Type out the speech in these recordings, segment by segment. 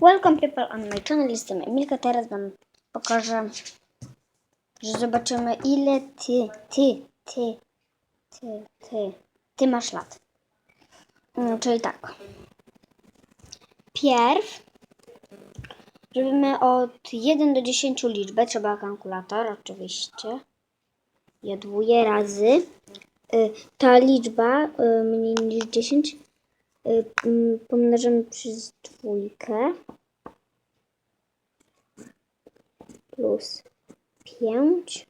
Welcome people on my channel, jestem Emilka, teraz wam pokażę, że zobaczymy ile ty, ty, ty, ty, ty, ty masz lat. Mm, Czyli tak. Pierw robimy od 1 do 10 liczbę, trzeba kalkulator oczywiście. Jadłuję razy. Y, Ta liczba y, mniej niż 10 y, mm, pomnażamy przez dwójkę. Plus 5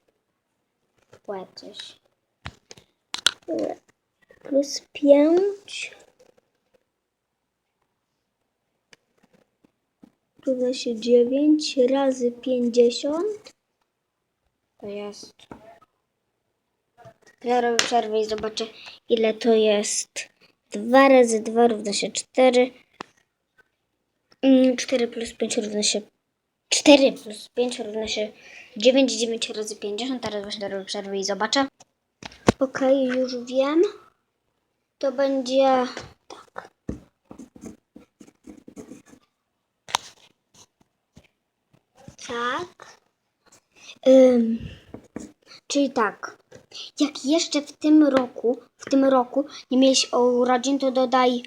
coś. Y, plus 5 równa się 9 razy 50 to jest ja robię przerwę i zobaczę ile to jest 2 razy 2 równa się 4 Mm, 4 plus 5 równa się 4 plus 5 równa się 9, 9 razy 50. Teraz właśnie robię przerwę i zobaczę. Okej, już wiem. To będzie tak. Tak. Ym, czyli tak. Jak jeszcze w tym roku, w tym roku nie miałeś urodzin, to dodaj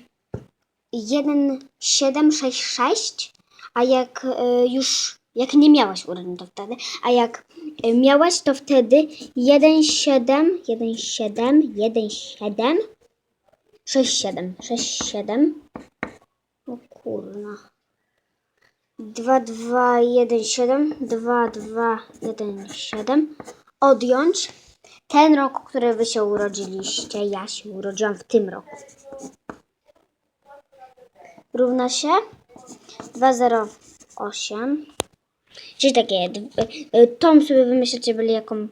1766, a jak y, już jak nie miałaś urodzin, to wtedy, a jak y, miałaś, to wtedy 17 17 17 67 67 o kurna 2 2 1 7 2 2 1 7 odjąć ten rok, który wy się urodziliście, ja się urodziłam w tym roku. Równa się 208. Czyli takie, d- y, tą sobie wymyślacie byli jaką,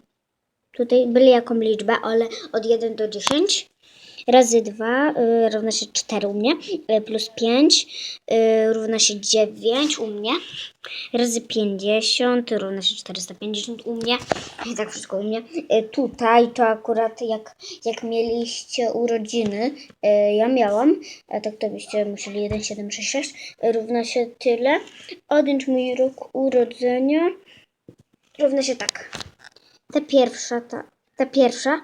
tutaj byli jaką liczbę, ale od 1 do 10 razy 2 y, równa się 4 u mnie, y, plus 5 y, równa się 9 u mnie, razy 50 równa się 450 u mnie, i tak wszystko u mnie. Y, tutaj to akurat jak, jak mieliście urodziny, y, ja miałam, a tak to byście musieli 1766, równa się tyle. Odjąć mój rok urodzenia, równa się tak. Ta pierwsza, ta, ta pierwsza,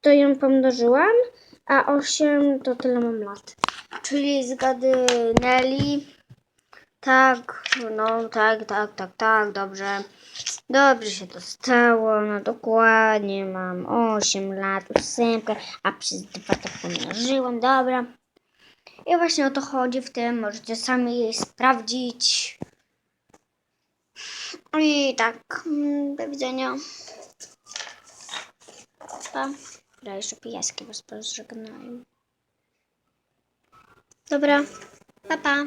to ją pomnożyłam, a 8 to tyle mam lat. Czyli zgadnęli. Tak, no tak, tak, tak, tak, dobrze. Dobrze się to stało, no dokładnie, mam 8 lat, ósemkę, a przez dwa to pomnożyłam, dobra. I właśnie o to chodzi w tym, możecie sami sprawdzić. I tak, mm, do widzenia. Pa. Dobra, jeszcze pijaski was pożegnają. Dobra, pa pa.